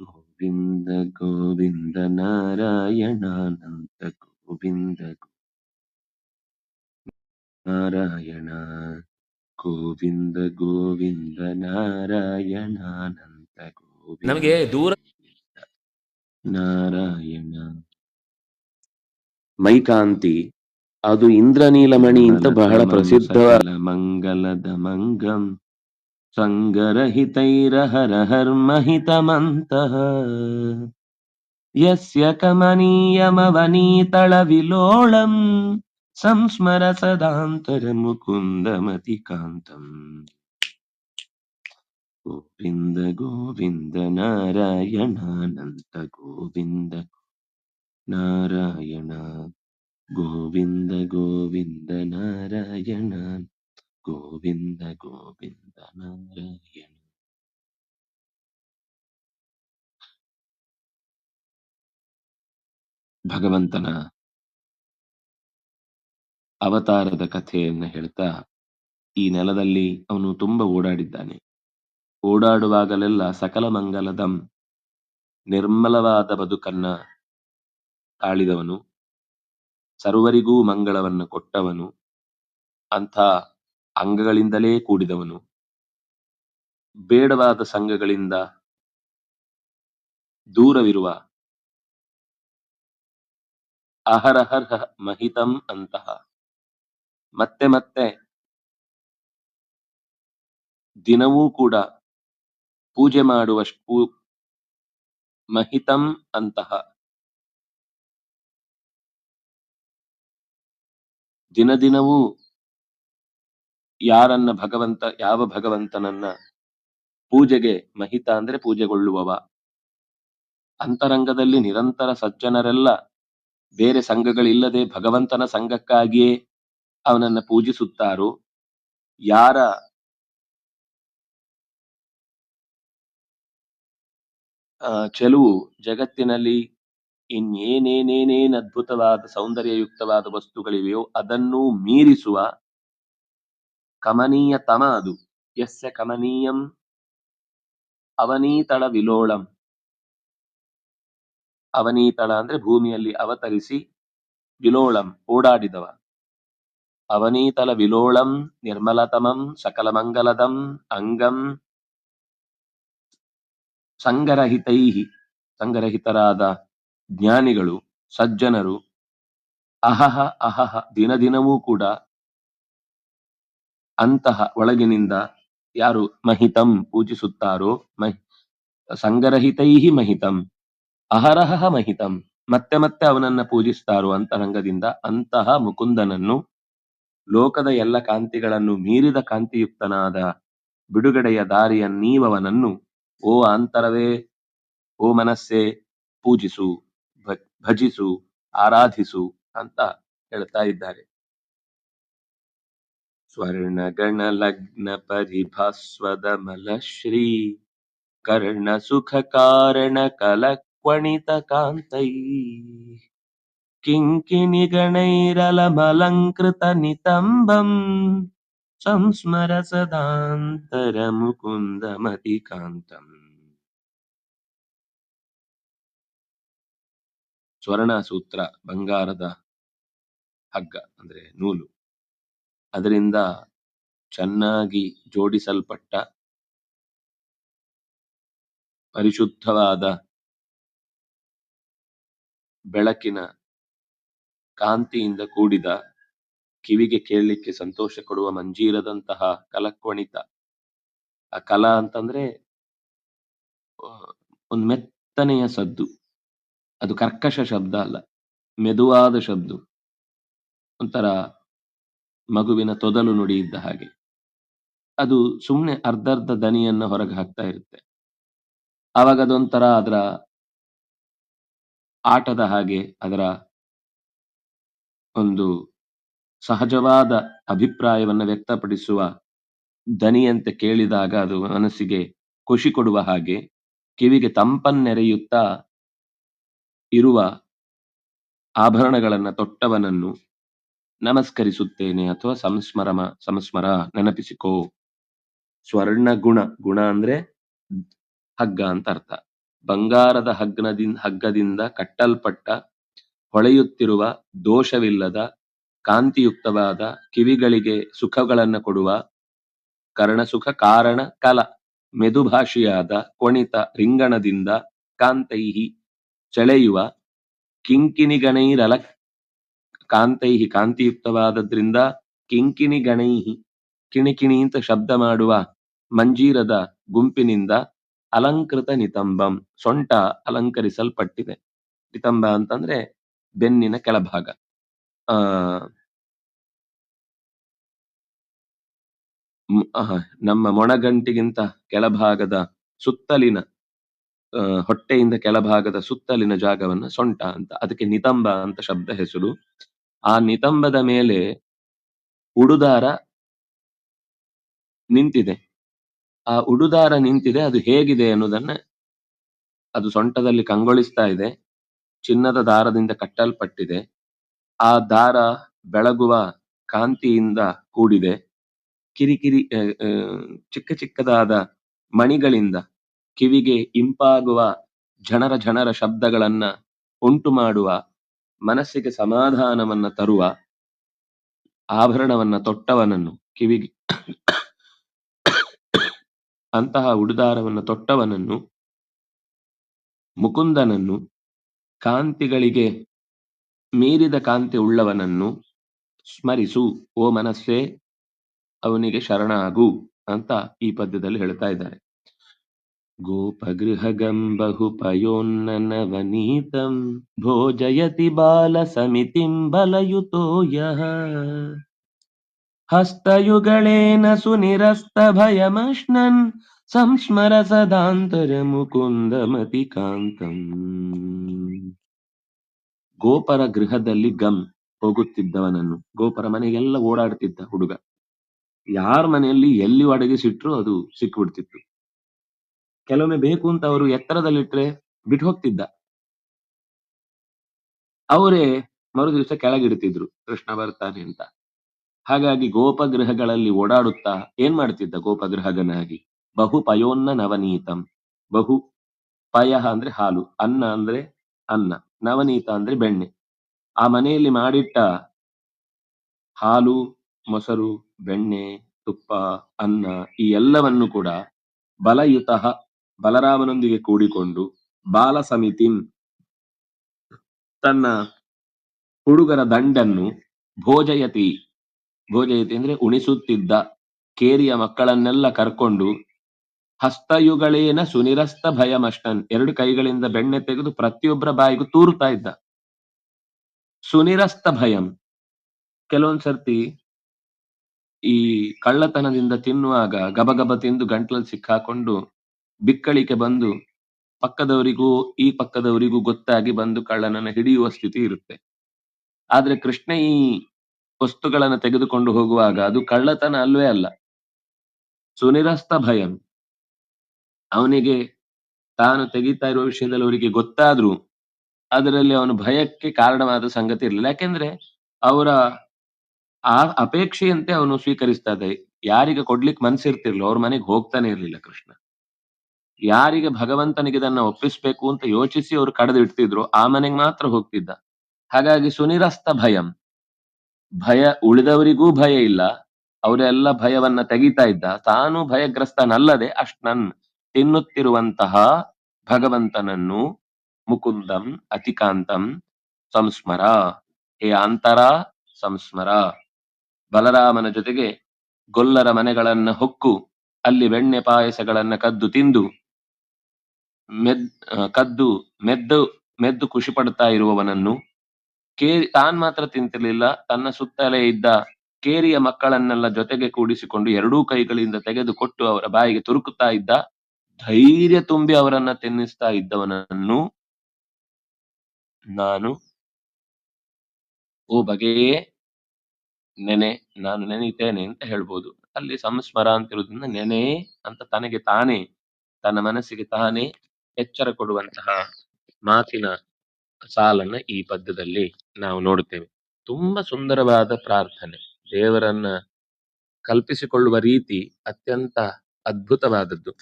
ಗೋವಿಂದ ಗೋವಿಂದ గోవింద ಗೋವಿಂದ గోవింద నారాయణ ಗೋವಿಂದ ಗೋವಿಂದ ನಾರಾಯಣಾನಂತ ಗೋವಿಂದ ನಮಗೆ ದೂರ ನಾರಾಯಣ. ಮೈಕಾಂತಿ ಅದು ಇಂದ್ರನೀಲಮಣಿ ಅಂತ ಬಹಳ ಪ್ರಸಿದ್ಧ ಮಂಗಲದ ಮಂಗಂ ಸಂಗರಹಿತೈರಹರಹರ್ಮಹಿತಮಂತಃ. ಯಸ್ಯ ಕಮನೀಯಮವನೀತಳ ವಿಲೋಳಂ ಸಂಸ್ಮರ ಸದಾಂತರ ಮುಕುಂದಮತಿ ಕಾಂತಂ ಗೋವಿಂದ ಗೋವಿಂದ ನಾರಾಯಣಾನಂತ ಗೋವಿಂದ ಗೋವಿಂದ ನಾರಾಯಣ ಗೋವಿಂದ ಗೋವಿಂದ ನಾರಾಯಣ ಭಗವಂತನ ಅವತಾರದ ಕಥೆಯನ್ನ ಹೇಳ್ತಾ ಈ ನೆಲದಲ್ಲಿ ಅವನು ತುಂಬಾ ಓಡಾಡಿದ್ದಾನೆ. ಓಡಾಡುವಾಗಲೆಲ್ಲ ಸಕಲ ಮಂಗಲದ ನಿರ್ಮಲವಾದ ಬದುಕನ್ನ ತಾಳಿದವನು. ಸರ್ವರಿಗೂ ಮಂಗಳವನ್ನು ಕೊಟ್ಟವನು. ಅಂಥ ಅಂಗಗಳಿಂದಲೇ ಕೂಡಿದವನು. ಬೇಡವಾದ ಸಂಘಗಳಿಂದ ದೂರವಿರುವ ಅಹರಹರ್ಹ ಮಹಿತಂ ಅಂತಹ. ಮತ್ತೆ ಮತ್ತೆ ದಿನವೂ ಕೂಡ ಪೂಜೆ ಮಾಡುವಷ್ಟು ಮಹಿತಂ ಅಂತಹ. ದಿನ ದಿನವೂ ಯಾರನ್ನ ಭಗವಂತ, ಯಾವ ಭಗವಂತನನ್ನ ಪೂಜೆಗೆ ಮಹಿತ ಅಂದ್ರೆ ಪೂಜೆಗೊಳ್ಳುವವ. ಅಂತರಂಗದಲ್ಲಿ ನಿರಂತರ ಸಜ್ಜನರೆಲ್ಲ ಬೇರೆ ಸಂಘಗಳಿಲ್ಲದೆ ಭಗವಂತನ ಸಂಘಕ್ಕಾಗಿಯೇ ಅವನನ್ನ ಪೂಜಿಸುತ್ತಾರೋ, ಯಾರ ಚೆಲುವು ಜಗತ್ತಿನಲ್ಲಿ ಇನ್ನೇನೇನೇನೇನ್ ಅದ್ಭುತವಾದ ಸೌಂದರ್ಯಯುಕ್ತವಾದ ವಸ್ತುಗಳಿವೆಯೋ ಅದನ್ನು ಮೀರಿಸುವ ಕಮನೀಯ ತಮ ಅದು. ಯಸ್ಯ ಕಮನೀಯಂ ಅವನೀತಳ ವಿಲೋಳಂ. ಅವನೀತಳ ಅಂದ್ರೆ ಭೂಮಿಯಲ್ಲಿ ಅವತರಿಸಿ ವಿಲೋಳಂ, ಓಡಾಡಿದವ. ಅವನೀತಲ ವಿಲೋಳಂ, ನಿರ್ಮಲತಮಂ ಸಕಲ ಮಂಗಲದಂ ಅಂಗಂ, ಸಂಗರಹಿತೈಹಿ, ಸಂಗರಹಿತರಾದ ಜ್ಞಾನಿಗಳು, ಸಜ್ಜನರು, ಅಹಹ ಅಹಹ, ದಿನ ದಿನವೂ ಕೂಡ ಅಂತಹ ಒಳಗಿನಿಂದ ಯಾರು ಮಹಿತಂ ಪೂಜಿಸುತ್ತಾರೋ ಮಹಿ ಸಂಗರಹಿತೈಹಿ ಮಹಿತಂ ಅಹರಹ ಮಹಿತಂ, ಮತ್ತೆ ಮತ್ತೆ ಅವನನ್ನ ಪೂಜಿಸ್ತಾರೋ ಅಂತರಂಗದಿಂದ ಅಂತಹ ಮುಕುಂದನನ್ನು ಲೋಕದ ಎಲ್ಲ ಕಾಂತಿಗಳನ್ನು ಮೀರಿದ ಕಾಂತಿಯುಕ್ತನಾದ ಬಿಡುಗಡೆಯ ದಾರಿಯ ನೀವವನನ್ನು ಓ ಅಂತರವೇ, ಓ ಮನಸ್ಸೇ ಪೂಜಿಸು. ಭಜಿಸು, ಆರಾಧಿಸು ಅಂತ ಹೇಳ್ತಾ ಇದ್ದಾರೆ. ಸ್ವರ್ಣಗಣ ಲಗ್ನ ಪರಿಭಾಸ್ವದಮಲ ಮಲಶ್ರೀ ಕರ್ಣ ಸುಖ ಕಾರಣ ಕಲಕ್ವಣಿತ ಕಾಂತೈ. ಕಿಂಕಿಣಿ ಗಣೈರಲಮಲಂಕೃತ ನಿತಂಬಂ ಸಂಸ್ಮರ ಸದಾಂತರ ಮುಕುಂದ ಮತಿ ಕಾಂತಂ ಸ್ವರ್ಣ ಸೂತ್ರ ಬಂಗಾರದ ಹಗ್ಗ ಅಂದ್ರೆ ನೂಲು. ಅದರಿಂದ ಚೆನ್ನಾಗಿ ಜೋಡಿಸಲ್ಪಟ್ಟ ಪರಿಶುದ್ಧವಾದ ಬೆಳಕಿನ ಕಾಂತಿಯಿಂದ ಕೂಡಿದ ಕಿವಿಗೆ ಕೇಳಲಿಕ್ಕೆ ಸಂತೋಷ ಕೊಡುವ ಮಂಜೀರದಂತಹ ಕಲಕ್ವಣಿತ. ಆ ಕಲಾ ಅಂತಂದ್ರೆ ಒಂದು ಮೆತ್ತನೆಯ ಸದ್ದು. ಅದು ಕರ್ಕಶ ಶಬ್ದ ಅಲ್ಲ, ಮೆದುವಾದ ಶಬ್ದ. ಒಂಥರ ಮಗುವಿನ ತೊದಲು ನುಡಿ ಇದ್ದ ಹಾಗೆ. ಅದು ಸುಮ್ಮನೆ ಅರ್ಧರ್ಧ ದನಿಯನ್ನ ಹೊರಗೆ ಹಾಕ್ತಾ ಇರುತ್ತೆ. ಆವಾಗ ಅದೊಂಥರ ಅದರ ಆಟದ ಹಾಗೆ ಅದರ ಒಂದು ಸಹಜವಾದ ಅಭಿಪ್ರಾಯವನ್ನ ವ್ಯಕ್ತಪಡಿಸುವ ದನಿಯಂತೆ ಕೇಳಿದಾಗ ಅದು ಮನಸ್ಸಿಗೆ ಖುಷಿ ಕೊಡುವ ಹಾಗೆ ಕಿವಿಗೆ ತಂಪನ್ನೆರೆಯುತ್ತಾ ಇರುವ ಆಭರಣಗಳನ್ನ ತೊಟ್ಟವನನ್ನು ನಮಸ್ಕರಿಸುತ್ತೇನೆ ಅಥವಾ ಸಂಸ್ಮರಮ, ಸಂಸ್ಮರ ನೆನಪಿಸಿಕೋ. ಸ್ವರ್ಣ ಗುಣ ಗುಣ ಅಂದ್ರೆ ಹಗ್ಗ ಅಂತ ಅರ್ಥ. ಬಂಗಾರದ ಹಗ್ನದಿಂದ ಹಗ್ಗದಿಂದ ಕಟ್ಟಲ್ಪಟ್ಟ, ಹೊಳೆಯುತ್ತಿರುವ, ದೋಷವಿಲ್ಲದ, ಕಾಂತಿಯುಕ್ತವಾದ ಕಿವಿಗಳಿಗೆ ಸುಖಗಳನ್ನ ಕೊಡುವ, ಕರ್ಣಸುಖ ಕಾರಣ ಕಲ, ಮೆದುಭಾಷಿಯಾದ, ಕೊಣಿತ ರಿಂಗಣದಿಂದ ಕಾಂತೈಹಿ ಸೆಳೆಯುವ ಕಿಂಕಿಣಿಗಣೈರಲ ಕಾಂತೈಹಿ ಕಾಂತಿಯುಕ್ತವಾದದ್ರಿಂದ ಕಿಂಕಿಣಿ ಗಣೈಹಿ ಕಿಣಿಕಿಣಿ ಅಂತ ಶಬ್ದ ಮಾಡುವ ಮಂಜೀರದ ಗುಂಪಿನಿಂದ ಅಲಂಕೃತ ನಿತಂಬಂ ಸೊಂಟ ಅಲಂಕರಿಸಲ್ಪಟ್ಟಿದೆ. ನಿತಂಬ ಅಂತಂದ್ರೆ ಬೆನ್ನಿನ ಕೆಳಭಾಗ. ಆ ನಮ್ಮ ಮೊಣಗಂಟಿಗಿಂತ ಕೆಳಭಾಗದ ಸುತ್ತಲಿನ ಹೊಟ್ಟೆಯಿಂದ ಕೆಳಭಾಗದ ಸುತ್ತಲಿನ ಜಾಗವನ್ನ ಸೊಂಟ ಅಂತ, ಅದಕ್ಕೆ ನಿತಂಬ ಅಂತ ಶಬ್ದ ಹೆಸರು. ಆ ನಿತಂಬದ ಮೇಲೆ ಉಡುದಾರ ನಿಂತಿದೆ. ಆ ಉಡುದಾರ ನಿಂತಿದೆ, ಅದು ಹೇಗಿದೆ ಅನ್ನೋದನ್ನ ಅದು ಸೊಂಟದಲ್ಲಿ ಕಂಗೊಳಿಸ್ತಾ ಇದೆ. ಚಿನ್ನದ ದಾರದಿಂದ ಕಟ್ಟಲ್ಪಟ್ಟಿದೆ. ಆ ದಾರ ಬೆಳಗುವ ಕಾಂತಿಯಿಂದ ಕೂಡಿದೆ. ಕಿರಿಕಿರಿ ಚಿಕ್ಕ ಚಿಕ್ಕದಾದ ಮಣಿಗಳಿಂದ ಕಿವಿಗೆ ಇಂಪಾಗುವ ಜನರ ಜನರ ಶಬ್ದಗಳನ್ನ ಉಂಟು ಮಾಡುವ, ಮನಸ್ಸಿಗೆ ಸಮಾಧಾನವನ್ನ ತರುವ ಆಭರಣವನ್ನ ತೊಟ್ಟವನನ್ನು ಕಿವಿಗೆ ಅಂತಹ ಉಡುದಾರವನ್ನು ತೊಟ್ಟವನನ್ನು ಮುಕುಂದನನ್ನು ಕಾಂತಿಗಳಿಗೆ ಮೀರಿದ ಕಾಂತಿ ಉಳ್ಳವನನ್ನು ಸ್ಮರಿಸು, ಓ ಮನಸ್ಸೇ, ಅವನಿಗೆ ಶರಣಾಗು ಅಂತ ಈ ಪದ್ಯದಲ್ಲಿ ಹೇಳ್ತಾ ಇದ್ದಾರೆ. ಸಮಿತಿಂ ಬಲಯುತೋ ಯಃ ಹಸ್ತಯುಗಳೇನ ಸುನಿರಸ್ತ ಭಯಮಶ್ನನ್ ಸಂಸ್ಮರ ಸದಾಂತರ ಮುಕುಂದಮತಿ ಕಾಂತಂ ಗೋಪರ ಗೃಹದಲ್ಲಿ ಗಮ್ ಹೋಗುತ್ತಿದ್ದವನನ್ನು, ಗೋಪರ ಮನೆಗೆಲ್ಲ ಓಡಾಡ್ತಿದ್ದ ಹುಡುಗ. ಯಾರ ಮನೆಯಲ್ಲಿ ಎಲ್ಲಿ ಒಡಗಿಸಿಟ್ರು ಅದು ಸಿಕ್ಬಿಡ್ತಿತ್ತು. ಕೆಲವೊಮ್ಮೆ ಬೇಕು ಅಂತ ಅವರು ಎತ್ತರದಲ್ಲಿಟ್ರೆ ಬಿಟ್ಟು ಹೋಗ್ತಿದ್ದ. ಅವರೇ ಮರು ದಿವಸ ಕೆಳಗಿಡ್ತಿದ್ರು ಕೃಷ್ಣ ಬರ್ತಾನೆ ಅಂತ. ಹಾಗಾಗಿ ಗೋಪಗೃಹಗಳಲ್ಲಿ ಓಡಾಡುತ್ತಾ ಏನ್ ಮಾಡ್ತಿದ್ದ ಗೋಪಗೃಹಗನಾಗಿ? ಬಹು ಪಯೋನ್ನ ನವನೀತಂ. ಬಹು ಪಯ ಅಂದ್ರೆ ಹಾಲು, ಅನ್ನ ಅಂದ್ರೆ ಅನ್ನ, ನವನೀತ ಅಂದ್ರೆ ಬೆಣ್ಣೆ. ಆ ಮನೆಯಲ್ಲಿ ಮಾಡಿಟ್ಟ ಹಾಲು, ಮೊಸರು, ಬೆಣ್ಣೆ, ತುಪ್ಪ, ಅನ್ನ ಈ ಎಲ್ಲವನ್ನು ಕೂಡ ಬಲಯುತ ಬಲರಾಮನೊಂದಿಗೆ ಕೂಡಿಕೊಂಡು ಬಾಲ ಸಮಿತಿ ತನ್ನ ಹುಡುಗರ ದಂಡನ್ನು ಭೋಜಯತಿ ಭೋಜಯತಿ ಅಂದ್ರೆ ಉಣಿಸುತ್ತಿದ್ದ ಕೇರಿಯ ಮಕ್ಕಳನ್ನೆಲ್ಲ ಕರ್ಕೊಂಡು ಹಸ್ತಯುಗಳೇನ ಸುನಿರಸ್ತ ಭಯಮಷ್ಟನ್ ಎರಡು ಕೈಗಳಿಂದ ಬೆಣ್ಣೆ ತೆಗೆದು ಪ್ರತಿಯೊಬ್ಬರ ಬಾಯಿಗೂ ತೂರ್ತಾ ಇದ್ದ. ಸುನಿರಸ್ತ ಭಯಂ. ಕೆಲವೊಂದ್ಸರ್ತಿ ಈ ಕಳ್ಳತನದಿಂದ ತಿನ್ನುವಾಗ ಗಬಗಬ ತಿಂದು ಗಂಟ್ಲಲ್ಲಿ ಸಿಕ್ಕಾಕೊಂಡು ಬಿಕ್ಕಳಿಕೆ ಬಂದು ಪಕ್ಕದವರಿಗೂ, ಈ ಪಕ್ಕದವರಿಗೂ ಗೊತ್ತಾಗಿ ಬಂದು ಕಳ್ಳನನ್ನ ಹಿಡಿಯುವ ಸ್ಥಿತಿ ಇರುತ್ತೆ. ಆದ್ರೆ ಕೃಷ್ಣ ಈ ವಸ್ತುಗಳನ್ನು ತೆಗೆದುಕೊಂಡು ಹೋಗುವಾಗ ಅದು ಕಳ್ಳತನ ಅಲ್ವೇ ಅಲ್ಲ. ಸುನಿರಸ್ತ ಭಯಂ. ಅವನಿಗೆ ತಾನು ತೆಗಿತಾ ಇರುವ ವಿಷಯದಲ್ಲಿ ಅವರಿಗೆ ಗೊತ್ತಾದ್ರೂ ಅದರಲ್ಲಿ ಅವನು ಭಯಕ್ಕೆ ಕಾರಣವಾದ ಸಂಗತಿ ಇರಲಿಲ್ಲ. ಯಾಕೆಂದ್ರೆ ಅವರ ಆ ಅಪೇಕ್ಷೆಯಂತೆ ಅವನು ಸ್ವೀಕರಿಸ್ತಾ ಇದ್ದ. ಯಾರಿಗೆ ಕೊಡ್ಲಿಕ್ಕೆ ಮನ್ಸಿರ್ತಿರ್ಲಿಲ್ಲ. ಅವ್ರ ಮನೆಗೆ ಹೋಗ್ತಾನೆ ಇರ್ಲಿಲ್ಲ ಕೃಷ್ಣ. ಯಾರಿಗೆ ಭಗವಂತನಿಗೆ ಇದನ್ನ ಒಪ್ಪಿಸ್ಬೇಕು ಅಂತ ಯೋಚಿಸಿ ಅವ್ರು ಕಡ್ದು ಇಡ್ತಿದ್ರು ಆ ಮನೆಗೆ ಮಾತ್ರ ಹೋಗ್ತಿದ್ದ. ಹಾಗಾಗಿ ಸುನಿರಸ್ತ ಭಯಂ. ಭಯ ಉಳಿದವರಿಗೂ ಭಯ ಇಲ್ಲ, ಅವರೆಲ್ಲ ಭಯವನ್ನ ತೆಗಿತಾ ಇದ್ದ. ತಾನು ಭಯಗ್ರಸ್ತನಲ್ಲದೆ ಅಷ್ಟ್ ನನ್ ತಿನ್ನುತ್ತಿರುವಂತಹ ಭಗವಂತನನ್ನು ಮುಕುಂದಂ ಅತಿಕಾಂತಂ ಸಂಸ್ಮರ. ಹೇ ಅಂತರ ಸಂಸ್ಮರ. ಬಲರಾಮನ ಜೊತೆಗೆ ಗೊಲ್ಲರ ಮನೆಗಳನ್ನ ಹೊಕ್ಕು, ಅಲ್ಲಿ ಬೆಣ್ಣೆ ಪಾಯಸಗಳನ್ನ ಕದ್ದು ತಿಂದು ಮೆದ್ ಕದ್ದು, ಮೆದ್ದು ಮೆದ್ದು ಖುಷಿ ಪಡ್ತಾ ಇರುವವನನ್ನು ಕೇರಿ ತಾನ್ ಮಾತ್ರ ತಿಂತಿರ್ಲಿಲ್ಲ, ತನ್ನ ಸುತ್ತಲೇ ಇದ್ದ ಕೇರಿಯ ಮಕ್ಕಳನ್ನೆಲ್ಲ ಜೊತೆಗೆ ಕೂಡಿಸಿಕೊಂಡು ಎರಡೂ ಕೈಗಳಿಂದ ತೆಗೆದುಕೊಟ್ಟು ಅವರ ಬಾಯಿಗೆ ತುರುಕುತ್ತಾ ಇದ್ದ ಧೈರ್ಯ ತುಂಬಿ ಅವರನ್ನ ತಿನ್ನಿಸ್ತಾ ಇದ್ದವನನ್ನು ನಾನು ಓ ಬಗೆಯೇ ನೆನೆ, ನಾನು ನೆನೀತೇನೆ ಅಂತ ಹೇಳ್ಬೋದು. ಅಲ್ಲಿ ಸಂಸ್ಮರ ಅಂತಿರೋದ್ರಿಂದ ನೆನೆ ಅಂತ ತನಗೆ ತಾನೇ, ತನ್ನ ಮನಸ್ಸಿಗೆ ತಾನೇ ಎಚ್ಚರ ಕೊಡುವಂತಹ ಮಾತಿನ ಸಾಲನ್ನ ಈ ಪದ್ಯದಲ್ಲಿ ನಾವು ನೋಡುತ್ತೇವೆ. ತುಂಬಾ ಸುಂದರವಾದ ಪ್ರಾರ್ಥನೆ. ದೇವರನ್ನ ಕಲ್ಪಿಸಿಕೊಳ್ಳುವ ರೀತಿ ಅತ್ಯಂತ ಅದ್ಭುತವಾದದ್ದು.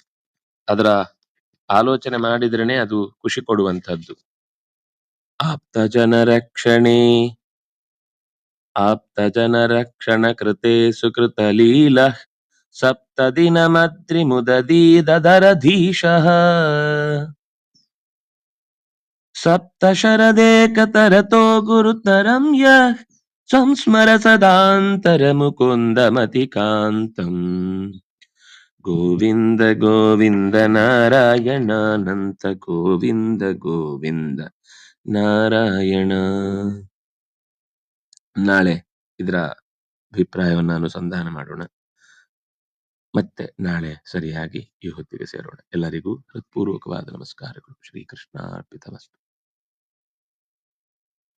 ಅದರ ಆಲೋಚನೆ ಮಾಡಿದ್ರೇನೆ ಅದು ಖುಷಿ ಕೊಡುವಂತದ್ದು ಆಪ್ತ ಜನರಕ್ಷಣೆ ಆಪ್ತ ಜನರಕ್ಷಣ ಕೃತೆ ಸುಕೃತ ಲೀಲ. ಸಪ್ತ ದಿನ ಮದ್ರಿ ಮುದದಿ ದದರಧೀಶಃ ಸಪ್ತ ಶರದೇಕತರತೋ ಗುರುತರಂ ಯಃ ಸಂಸ್ಮರ ಸದಾಂತರ ಮುಕುಂದಮತಿ ಕಾಂತಂ ಗೋವಿಂದ ಗೋವಿಂದ ನಾರಾಯಣಾನಂತ ಗೋವಿಂದ ಗೋವಿಂದ ನಾರಾಯಣ ನಾಳೆ ಇದರ ಅಭಿಪ್ರಾಯವನ್ನು ಅನುಸಂಧಾನ ಮಾಡೋಣ. ಮತ್ತೆ ನಾಳೆ ಸರಿಯಾಗಿ ಈ ಹೊತ್ತಿಗೆ ಸೇರೋಣ. ಎಲ್ಲರಿಗೂ ಹೃತ್ಪೂರ್ವಕವಾದ ನಮಸ್ಕಾರಗಳು. ಶ್ರೀಕೃಷ್ಣ ಅರ್ಪಿತಮಸ್ತು